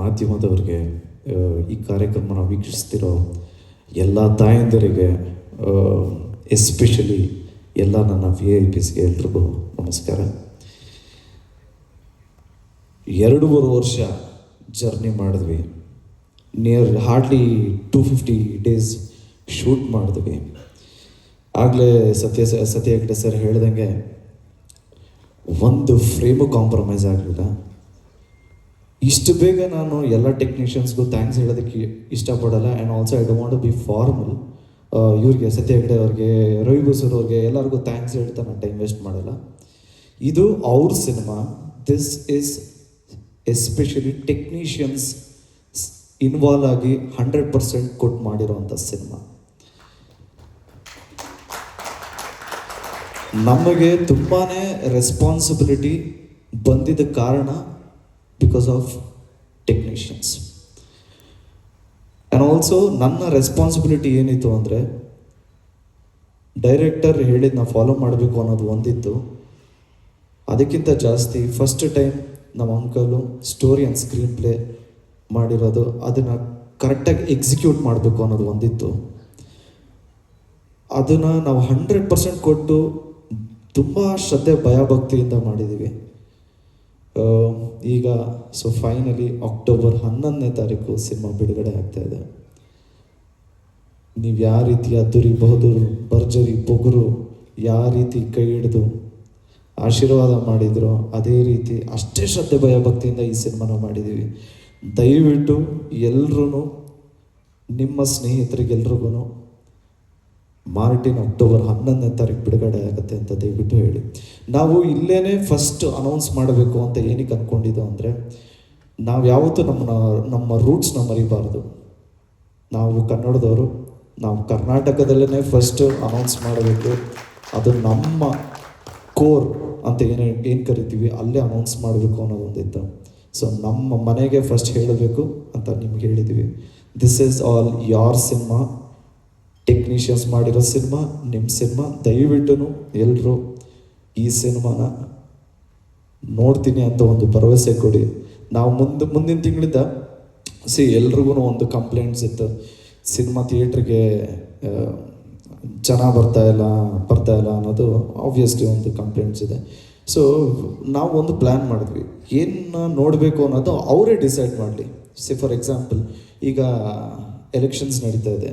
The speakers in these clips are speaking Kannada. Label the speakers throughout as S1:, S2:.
S1: ಮಾಧ್ಯಮದವ್ರಿಗೆ ಈ ಕಾರ್ಯಕ್ರಮನ ವೀಕ್ಷಿಸ್ತಿರೋ ಎಲ್ಲ ತಾಯಂದಿರಿಗೆ ಎಸ್ಪೆಷಲಿ ಎಲ್ಲ ನನ್ನ ವಿ ಐ ಪಿಸ್ಗೆ ಎಲ್ರಿಗೂ ನಮಸ್ಕಾರ. ಎರಡೂವರೆ ವರ್ಷ ಜರ್ನಿ ಮಾಡಿದ್ವಿ. Near hardly two fifty days shoot ಮಾಡಿದ್ವಿ. ಆಗಲೇ ಸತ್ಯ ಸತ್ಯ ಹೆಗ್ಡೆ ಸರ್ ಹೇಳ್ದಂಗೆ, ಒಂದು ಫ್ರೇಮು ಕಾಂಪ್ರಮೈಸ್ ಆಗಲಿಲ್ಲ. ಇಷ್ಟು ಬೇಗ ನಾನು ಎಲ್ಲ ಟೆಕ್ನಿಷಿಯನ್ಸ್ಗೂ ಥ್ಯಾಂಕ್ಸ್ ಹೇಳೋದಕ್ಕೆ ಇಷ್ಟಪಡಲ್ಲ. And also I don't be formal ಇವ್ರಿಗೆ, ಸತ್ಯ ಹೆಗ್ಡೆ ಅವ್ರಿಗೆ, ರವಿ ಬಸೂರ್ ಅವ್ರಿಗೆ ಎಲ್ಲರಿಗೂ ಥ್ಯಾಂಕ್ಸ್ ಹೇಳ್ತಾ ನಾನು ಟೈಮ್ ವೇಸ್ಟ್ ಮಾಡಲ್ಲ. ಇದು ಅವ್ರ cinema this is especially technicians involve ಆಗಿ ಹಂಡ್ರೆಡ್ ಪರ್ಸೆಂಟ್ ಕೊಟ್ಟು ಮಾಡಿರೋವಂಥ ಸಿನಿಮಾ ನಮಗೆ ತುಂಬಾ ರೆಸ್ಪಾನ್ಸಿಬಿಲಿಟಿ ಬಂದಿದ್ದ ಕಾರಣ because of technicians and also ನನ್ನ ರೆಸ್ಪಾನ್ಸಿಬಿಲಿಟಿ ಏನಿತ್ತು ಅಂದರೆ ಡೈರೆಕ್ಟರ್ ಹೇಳಿದ್ನ ಫಾಲೋ ಮಾಡಬೇಕು ಅನ್ನೋದು ಒಂದಿತ್ತು. ಅದಕ್ಕಿಂತ ಜಾಸ್ತಿ ಫಸ್ಟ್ ಟೈಮ್ ನಮ್ಮ uncle story and screen play ಮಾಡಿರೋದು, ಅದನ್ನು ಕರೆಕ್ಟಾಗಿ ಎಕ್ಸಿಕ್ಯೂಟ್ ಮಾಡಬೇಕು ಅನ್ನೋದು ಒಂದಿತ್ತು. ಅದನ್ನು ನಾವು ಹಂಡ್ರೆಡ್ ಪರ್ಸೆಂಟ್ ಕೊಟ್ಟು ತುಂಬ ಶ್ರದ್ಧೆ, ಭಯಭಕ್ತಿಯಿಂದ ಮಾಡಿದ್ದೀವಿ ಈಗ ಸೊ ಫೈನಲಿ ಅಕ್ಟೋಬರ್ ಹನ್ನೊಂದನೇ ತಾರೀಕು ಸಿನಿಮಾ ಬಿಡುಗಡೆ ಆಗ್ತಾ ಇದೆ. ನೀವು ಯಾವ ರೀತಿ ಅದ್ದೂರಿ ಬಹದ್ದೂರು ಭರ್ಜರಿ, ಬೊಗುರು ಯಾವ ರೀತಿ ಕೈ ಹಿಡಿದು ಆಶೀರ್ವಾದ ಮಾಡಿದ್ರು ಅದೇ ರೀತಿ ಅಷ್ಟೇ ಶ್ರದ್ಧೆ ಭಯಭಕ್ತಿಯಿಂದ ಈ ಸಿನಿಮಾನ ಮಾಡಿದ್ದೀವಿ ದಯವಿಟ್ಟು ಎಲ್ರೂ ನಿಮ್ಮ ಸ್ನೇಹಿತರಿಗೆಲ್ರಿಗೂ ಮಾರ್ಟಿನ್ ಅಕ್ಟೋಬರ್ ಹನ್ನೊಂದನೇ ತಾರೀಕು ಬಿಡುಗಡೆ ಆಗುತ್ತೆ ಅಂತ ದಯವಿಟ್ಟು ಹೇಳಿ. ನಾವು ಇಲ್ಲೇ ಫಸ್ಟ್ ಅನೌನ್ಸ್ ಮಾಡಬೇಕು ಅಂತ ಏನಕ್ಕೆ ಅಂದ್ಕೊಂಡಿದ್ದು ಅಂದರೆ, ನಾವು ಯಾವತ್ತೂ ನಮ್ಮ ನಮ್ಮ ರೂಟ್ಸ್ನ ಮರಿಬಾರ್ದು. ನಾವು ಕನ್ನಡದವರು, ನಾವು ಕರ್ನಾಟಕದಲ್ಲೇ ಫಸ್ಟ್ ಅನೌನ್ಸ್ ಮಾಡಬೇಕು. ಅದು ನಮ್ಮ ಕೋರ್ ಅಂತ ಏನು ಏನು ಕರಿತೀವಿ, ಅಲ್ಲೇ ಅನೌನ್ಸ್ ಮಾಡಬೇಕು ಅನ್ನೋದು ಒಂದಿತ್ತು ಸೊ ನಮ್ಮ ಮನೆಗೆ ಫಸ್ಟ್ ಹೇಳಬೇಕು ಅಂತ ನಿಮ್ಗೆ ಹೇಳಿದ್ದೀವಿ this is all your cinema technicians ಮಾಡಿರೋ ಸಿನಿಮಾ ನಿಮ್ಮ ಸಿನಿಮಾ ದಯವಿಟ್ಟು ಎಲ್ಲರೂ ಈ ಸಿನಿಮಾನ ನೋಡ್ತೀನಿ ಅಂತ ಒಂದು ಭರವಸೆ ಕೊಡಿ. ನಾವು ಮುಂದೆ, ಮುಂದಿನ ತಿಂಗಳಿಂದ, ಸಿ ಎಲ್ರಿಗೂ ಒಂದು ಕಂಪ್ಲೇಂಟ್ಸ್ ಇತ್ತು. ಸಿನಿಮಾ ಥಿಯೇಟ್ರಿಗೆ ಜನ ಬರ್ತಾ ಇಲ್ಲ ಬರ್ತಾ ಇಲ್ಲ ಅನ್ನೋದು ಆಬ್ವಿಯಸ್ಲಿ ಒಂದು ಕಂಪ್ಲೇಂಟ್ಸ್ ಇದೆ. ಸೊ ನಾವು ಒಂದು ಪ್ಲ್ಯಾನ್ ಮಾಡಿದ್ವಿ. ಏನು ನೋಡಬೇಕು ಅನ್ನೋದು ಅವರೇ ಡಿಸೈಡ್ ಮಾಡಲಿ. ಸಿ ಫಾರ್ ಎಕ್ಸಾಂಪಲ್ ಈಗ ಎಲೆಕ್ಷನ್ಸ್ ನಡೀತಾ ಇದೆ.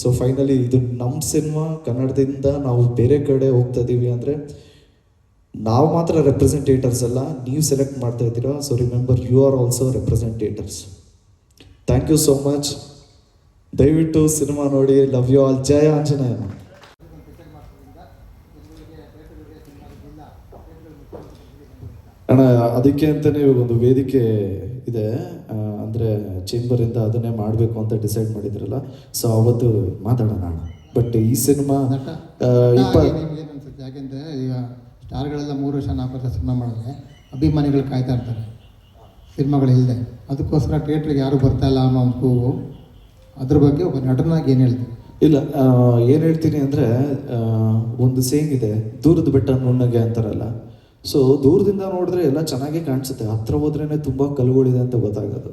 S1: ಸೊ ಫೈನಲಿ ಇದು ನಮ್ಮ ಸಿನಿಮಾ ಕನ್ನಡದಿಂದ ನಾವು ಬೇರೆ ಕಡೆ ಹೋಗ್ತಾ ಇದ್ದೀವಿ ಅಂದರೆ, ನಾವು ಮಾತ್ರ ರೆಪ್ರೆಸೆಂಟೇಟರ್ಸ್ ಅಲ್ಲ, ನೀವು ಸೆಲೆಕ್ಟ್ ಮಾಡ್ತಾ ಇದ್ದೀರಾ so remember you are also representators thank you so much ದಯವಿಟ್ಟು ಸಿನಿಮಾ ನೋಡಿ ಲವ್ ಯು ಆಲ್ ಜಯ ಆಂಜನೇಯ. ಅಣ್ಣ, ಅದಕ್ಕೆ ಅಂತಲೇ ಒಂದು ವೇದಿಕೆ ಇದೆ. ಅಂದ್ರೆ ಚೇಂಬರಿಂದ ಅದನ್ನೇ ಮಾಡಬೇಕು ಅಂತ ಡಿಸೈಡ್ ಮಾಡಿದ್ರಲ್ಲ ಸೊ ಅವತ್ತು ಮಾತಾಡೋಣ ಬಟ್ ಈ ಸಿನಿಮಾ ಯಾಕೆಂದ್ರೆ ಇಪ್ಪ
S2: ಈಗ ಸ್ಟಾರ್ಗಳೆಲ್ಲ ಮೂರು ವರ್ಷ ನಾಲ್ಕು ವರ್ಷ ಸಿನಿಮಾ ಮಾಡಿದ್ರೆ ಅಭಿಮಾನಿಗಳು ಕಾಯ್ತಾ ಇರ್ತಾರೆ. ಸಿನಿಮಾಗಳಿಲ್ಲದೆ ಅದಕ್ಕೋಸ್ಕರ ಥಿಯೇಟ್ರಿಗೆ ಯಾರು ಬರ್ತಾ ಇಲ್ಲ ಅನ್ನೋ ಒಂದು ಕೂಗು. ಅದ್ರ ಬಗ್ಗೆ ಒಬ್ಬ ನಟನಾಗಿ ಏನು ಹೇಳ್ತೀನಿ
S1: ಇಲ್ಲ ಏನು ಹೇಳ್ತೀನಿ ಅಂದರೆ ಒಂದು ಸೇಂಗ್ ಇದೆ ದೂರದ ಬೆಟ್ಟ ನುಣ್ಣಗೆ ಅಂತಾರಲ್ಲ. ಸೊ ದೂರದಿಂದ ನೋಡಿದ್ರೆ ಎಲ್ಲ ಚೆನ್ನಾಗೇ ಕಾಣಿಸುತ್ತೆ. ಹತ್ರ ಹೋದ್ರೇ ತುಂಬ ಕಲ್ಗಳಿದೆ ಅಂತ ಗೊತ್ತಾಗೋದು.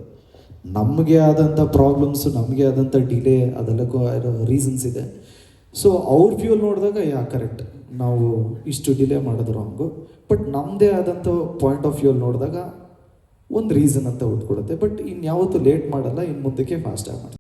S1: ನಮಗೆ ಆದಂಥ ಪ್ರಾಬ್ಲಮ್ಸ್ ನಮಗೆ ಆದಂಥ ಡಿಲೇ ಅದೆಲ್ಲಕ್ಕೂ ರೀಸನ್ಸ್ ಇದೆ. ಸೊ ಅವ್ರ ವ್ಯೂಲ್ ನೋಡಿದಾಗ, ಯಾ ಕರೆಕ್ಟ್ ನಾವು ಇಷ್ಟು ಡಿಲೇ ಮಾಡಿದ್ರು ಹಂಗು ಬಟ್ ನಮ್ಮದೇ ಆದಂಥ ಪಾಯಿಂಟ್ ಆಫ್ ವ್ಯೂಲ್ ನೋಡಿದಾಗ, ಒಂದು ರೀಸನ್ ಅಂತ ಉಟ್ಕೊಡುತ್ತೆ ಬಟ್ ಇನ್ಯಾವತ್ತೂ ಲೇಟ್ ಮಾಡಲ್ಲ ಇನ್ನು ಮುಂದಕ್ಕೆ ಫಾಸ್ಟಾಗಿ ಮಾಡಿ